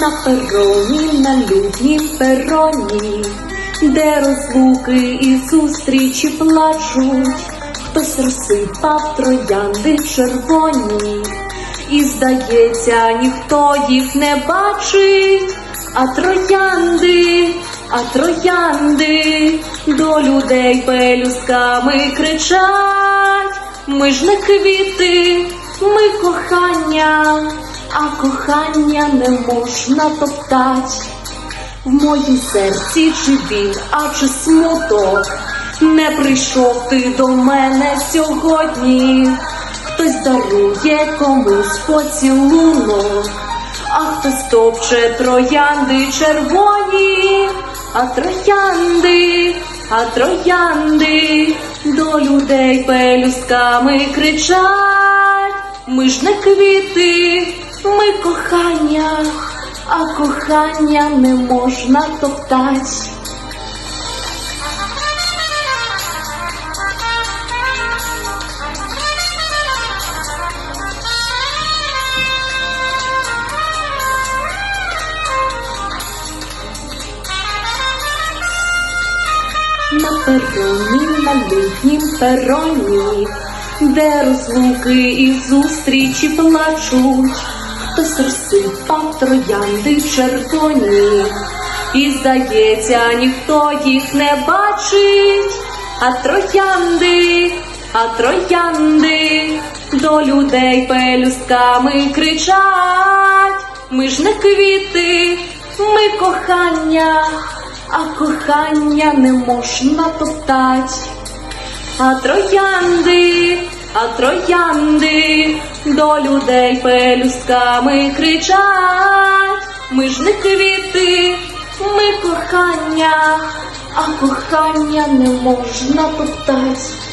На пероні, на люднім пероні, де розлуки і зустрічі плачуть, хтось розсипав троянди червоні, і здається, ніхто їх не бачить, а троянди, а троянди до людей пелюсками кричать. Ми ж не квіти, ми кохання, а кохання не можна топтать. В моїм серці чи біль, а чи смуток, не прийшов ти до мене сьогодні. Хтось дарує комусь поцілунок, а хтось топче троянди червоні, а троянди, а троянди до людей пелюсками кричать. Ми ж не квіти, ми кохання, а кохання не можна топтать. На пероні, на літнім пероні, де розлуки і зустрічі плачуть, хтось розсипав троянди червоні, і здається, ніхто їх не бачить, а троянди, а троянди до людей пелюстками кричать. Ми ж не квіти, ми кохання, а кохання не можна топтать. А троянди, а троянди до людей пелюстками кричать. Ми ж не квіти, ми кохання, а кохання не можна топтать.